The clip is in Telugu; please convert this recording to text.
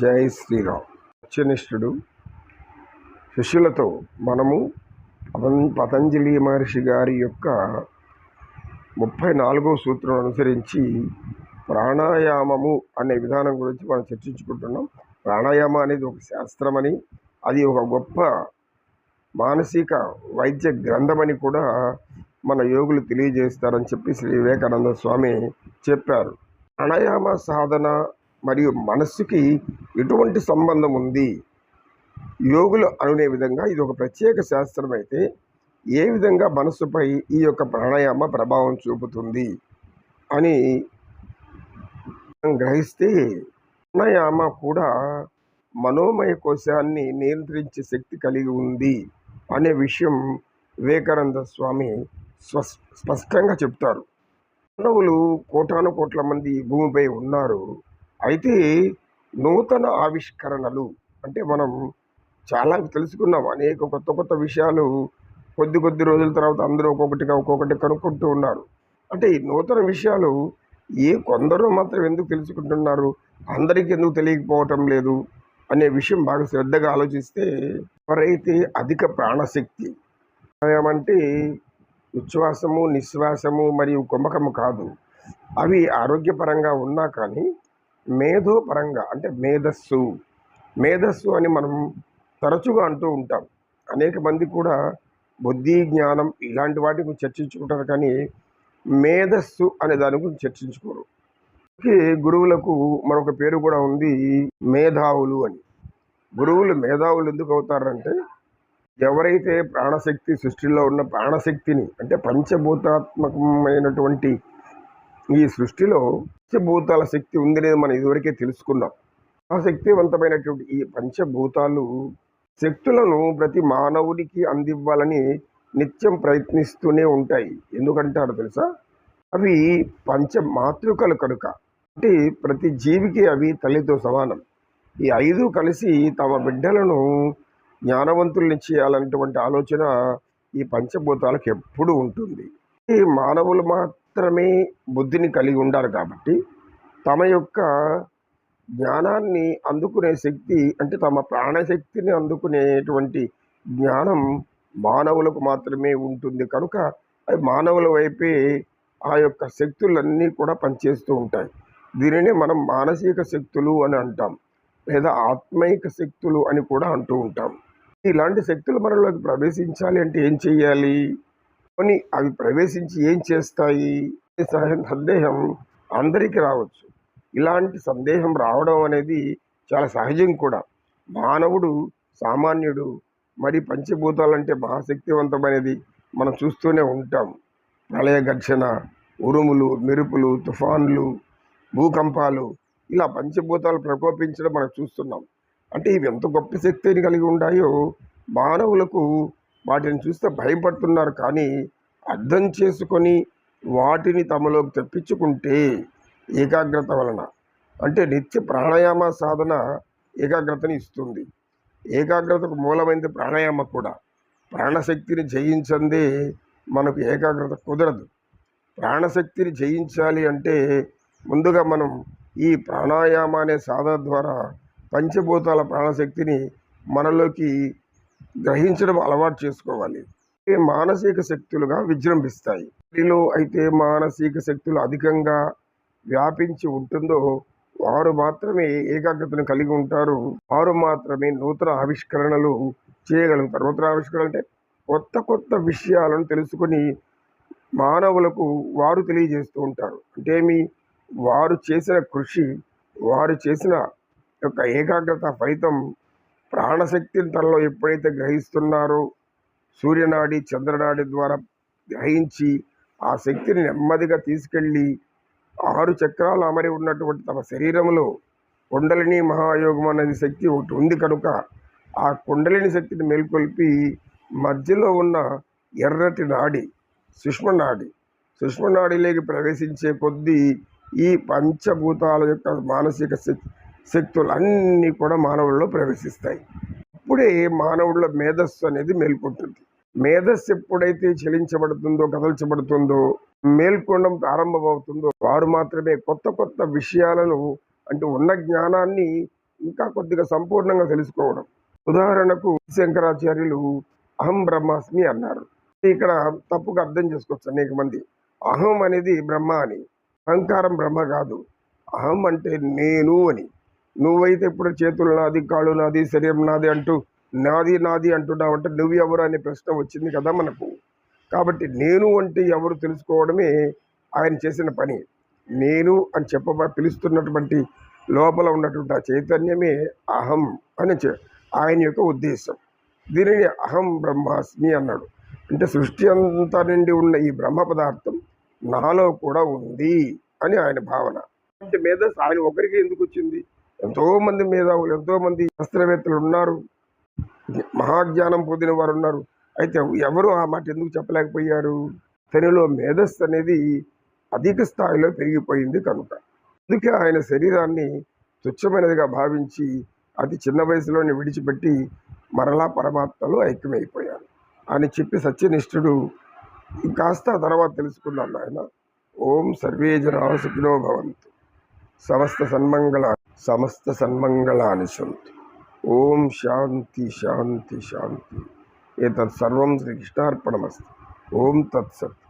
జై శ్రీరామ్. సత్యనిష్ఠుడు శిష్యులతో మనము పతం- పతంజలి మహర్షి గారి యొక్క ముప్పై నాలుగో సూత్రం అనుసరించి ప్రాణాయామము అనే విధానం గురించి మనం చర్చించుకుంటున్నాం. ప్రాణాయామ అనేది ఒక శాస్త్రమని అది ఒక గొప్ప మానసిక వైద్య గ్రంథమని కూడా మన యోగులు తెలియజేస్తారని చెప్పి శ్రీ వివేకానంద స్వామి చెప్పారు. ప్రాణాయామ సాధన మరియు మనస్సుకి ఎటువంటి సంబంధం ఉంది? యోగులు అనునే విధంగా ఇది ఒక ప్రత్యేక శాస్త్రం అయితే ఏ విధంగా మనస్సుపై ఈ యొక్క ప్రాణాయామ ప్రభావం చూపుతుంది అని గ్రహిస్తే ప్రాణాయామ కూడా మనోమయ కోశాన్ని నియంత్రించే శక్తి కలిగి ఉంది అనే విషయం వివేకానంద స్వామి స్వస్ స్పష్టంగా చెప్తారు. మానవులు కోటాను కోట్ల మంది భూమిపై ఉన్నారు. అయితే నూతన ఆవిష్కరణలు అంటే మనం చాలా తెలుసుకున్నాం. అనేక కొత్త కొత్త విషయాలు కొద్ది కొద్ది రోజుల తర్వాత అందరూ ఒక్కొక్కటిగా ఒక్కొక్కటి కనుక్కుంటూ ఉన్నారు. అంటే ఈ నూతన విషయాలు ఏ కొందరు మాత్రం ఎందుకు తెలుసుకుంటున్నారు? అందరికీ ఎందుకు తెలియకపోవటం లేదు? అనే విషయం బాగా శ్రద్ధగా ఆలోచిస్తే ఎవరైతే అధిక ప్రాణశక్తి అంటే ఉచ్ఛ్వాసము నిశ్వాసము మరియు కుంభకము కాదు అవి ఆరోగ్యపరంగా ఉన్నా కానీ మేధోపరంగా అంటే మేధస్సు. మేధస్సు అని మనం తరచుగా అంటూ ఉంటాం. అనేక మంది కూడా బుద్ధి జ్ఞానం ఇలాంటి వాటి గురించి చర్చించుకుంటారు కానీ మేధస్సు అనే దాని గురించి చర్చించుకోరు. గురువులకు మరొక పేరు కూడా ఉంది మేధావులు అని. గురువులు మేధావులు ఎందుకు అవుతారంటే ఎవరైతే ప్రాణశక్తి సృష్టిలో ఉన్న ప్రాణశక్తిని అంటే పంచభూతాత్మకమైనటువంటి ఈ సృష్టిలో పంచభూతాల శక్తి ఉంది అనేది మనం ఇదివరకే తెలుసుకున్నాం. ఆ శక్తివంతమైనటువంటి ఈ పంచభూతాలు శక్తులను ప్రతి మానవుడికి అందివ్వాలని నిత్యం ప్రయత్నిస్తూనే ఉంటాయి. ఎందుకంటారు తెలుసా? అవి పంచ మాతృకలు కనుక. అంటే ప్రతి జీవికి అవి తల్లితో సమానం. ఈ ఐదు కలిసి తమ బిడ్డలను జ్ఞానవంతుల్ని చేయాలన్నటువంటి ఆలోచన ఈ పంచభూతాలకు ఎప్పుడూ ఉంటుంది. మానవులు మాత్రమే బుద్ధిని కలిగి ఉండాలి కాబట్టి తమ యొక్క జ్ఞానాన్ని అందుకునే శక్తి అంటే తమ ప్రాణశక్తిని అందుకునేటువంటి జ్ఞానం మానవులకు మాత్రమే ఉంటుంది. కనుక అవి మానవుల వైపే ఆ యొక్క శక్తులన్నీ కూడా పనిచేస్తూ ఉంటాయి. దీనినే మనం మానసిక శక్తులు అని అంటాం లేదా ఆత్మైక శక్తులు అని కూడా అంటూ ఉంటాం. ఇలాంటి శక్తులు మనలోకి ప్రవేశించాలి అంటే ఏం చేయాలి? కానీ అవి ప్రవేశించి ఏం చేస్తాయి? సహ- సందేహం అందరికీ రావచ్చు. ఇలాంటి సందేహం రావడం అనేది చాలా సహజం కూడా. మానవుడు సామాన్యుడు మరి పంచభూతాలంటే మహాశక్తివంతమైనది మనం చూస్తూనే ఉంటాం. ప్రళయ ఘర్షణ ఉరుములు మెరుపులు తుఫాన్లు భూకంపాలు ఇలా పంచభూతాలు ప్రకోపించడం మనం చూస్తున్నాం. అంటే ఇవి ఎంత గొప్ప శక్తిని కలిగి ఉన్నాయో మానవులకు వాటిని చూస్తే భయపడుతున్నారు కానీ అర్థం చేసుకొని వాటిని తమలోకి తెప్పించుకుంటే ఏకాగ్రత వలన అంటే నిత్య ప్రాణాయామ సాధన ఏకాగ్రతని ఇస్తుంది. ఏకాగ్రతకు మూలమైనది ప్రాణాయామ కూడా. ప్రాణశక్తిని జయించందే మనకు ఏకాగ్రత కుదరదు. ప్రాణశక్తిని జయించాలి అంటే ముందుగా మనం ఈ ప్రాణాయామ అనే సాధన ద్వారా పంచభూతాల ప్రాణశక్తిని మనలోకి గ్రహించడం అలవాటు చేసుకోవాలి. ఇవి మానసిక శక్తులుగా విజృంభిస్తాయి. వీరిలో అయితే మానసిక శక్తులు అధికంగా వ్యాపించి ఉంటుందో వారు మాత్రమే ఏకాగ్రతను కలిగి ఉంటారు. వారు మాత్రమే నూతన ఆవిష్కరణలు చేయగలుగుతారు. నూతన ఆవిష్కరణ అంటే కొత్త కొత్త విషయాలను తెలుసుకొని మానవులకు వారు తెలియజేస్తూ ఉంటారు. అంటే మీ వారు చేసిన కృషి వారు చేసిన యొక్క ఏకాగ్రత ఫలితం ప్రాణశక్తిని తనలో ఎప్పుడైతే గ్రహిస్తున్నారో సూర్యనాడి చంద్రనాడి ద్వారా గ్రహించి ఆ శక్తిని నెమ్మదిగా తీసుకెళ్ళి ఆరు చక్రాలు అమరి ఉన్నటువంటి తమ శరీరంలో కుండలిని మహాయోగం అనేది శక్తి ఒకటి ఉంది కనుక ఆ కుండలిని శక్తిని మేల్కొల్పి మధ్యలో ఉన్న ఎర్రటి నాడి సుష్మనాడి సుష్మనాడిలోకి సుష్మ నాడిలోకి ప్రవేశించే కొద్దీ ఈ పంచభూతాల యొక్క మానసిక శక్తి శక్తులు అన్నీ కూడా మానవుల్లో ప్రవేశిస్తాయి. అప్పుడే మానవుల మేధస్సు అనేది మేల్కొంటుంది. మేధస్సు ఎప్పుడైతే చెలించబడుతుందో కదల్చబడుతుందో మేల్కొండం ప్రారంభమవుతుందో వారు మాత్రమే కొత్త కొత్త విషయాలను అంటే ఉన్న జ్ఞానాన్ని ఇంకా కొద్దిగా సంపూర్ణంగా తెలుసుకోవడం. ఉదాహరణకు శంకరాచార్యులు అహం బ్రహ్మాస్మి అన్నారు. ఇక్కడ తప్పుగా అర్థం చేసుకోవచ్చు అనేక మంది. అహం అనేది బ్రహ్మ అని. అహంకారం బ్రహ్మ కాదు. అహం అంటే నేను అని. నువ్వైతే ఇప్పుడు చేతులు నాది కాళ్ళు నాది శరీరం నాది అంటూ నాది నాది అంటున్నావు అంటే నువ్వు ఎవరు అనే ప్రశ్న వచ్చింది కదా మనకు. కాబట్టి నేను అంటే ఎవరు తెలుసుకోవడమే ఆయన చేసిన పని. నేను అని చెప్ప పిలుస్తున్నటువంటి లోపల ఉన్నటువంటి ఆ చైతన్యమే అహం అని ఆయన యొక్క ఉద్దేశం. దీనిని అహం బ్రహ్మాస్మి అన్నాడు. అంటే సృష్టి అంతా నుండి ఉన్న ఈ బ్రహ్మ పదార్థం నాలో కూడా ఉంది అని ఆయన భావన. అంటే మేధస్ ఆయన ఒకరికి ఎందుకు వచ్చింది? ఎంతో మంది మేధావులు ఎంతో మంది శాస్త్రవేత్తలు ఉన్నారు. మహాజ్ఞానం పొందిన వారు ఉన్నారు. అయితే ఎవరు ఆ మాట ఎందుకు చెప్పలేకపోయారు? తనలో మేధస్సు అనేది అధిక స్థాయిలో పెరిగిపోయింది కనుక. అందుకే ఆయన శరీరాన్ని తుచ్చమైనదిగా భావించి అతి చిన్న వయసులోనే విడిచిపెట్టి మరలా పరమాత్మలో ఐక్యమైపోయారు అని చెప్పి సత్యనిష్ఠుడు కాస్త తర్వాత తెలుసుకున్నాను ఆయన. ఓం సర్వే జనా సుఖినో భవంతు. సమస్త సన్మంగళ సమస్త సన్మంగళాని సంతి. ఓం శాంతి శాంతి శాంతి. ఏతత్సర్వం శ్రీకృష్ణార్పణమస్తి ఓం తత్సత్.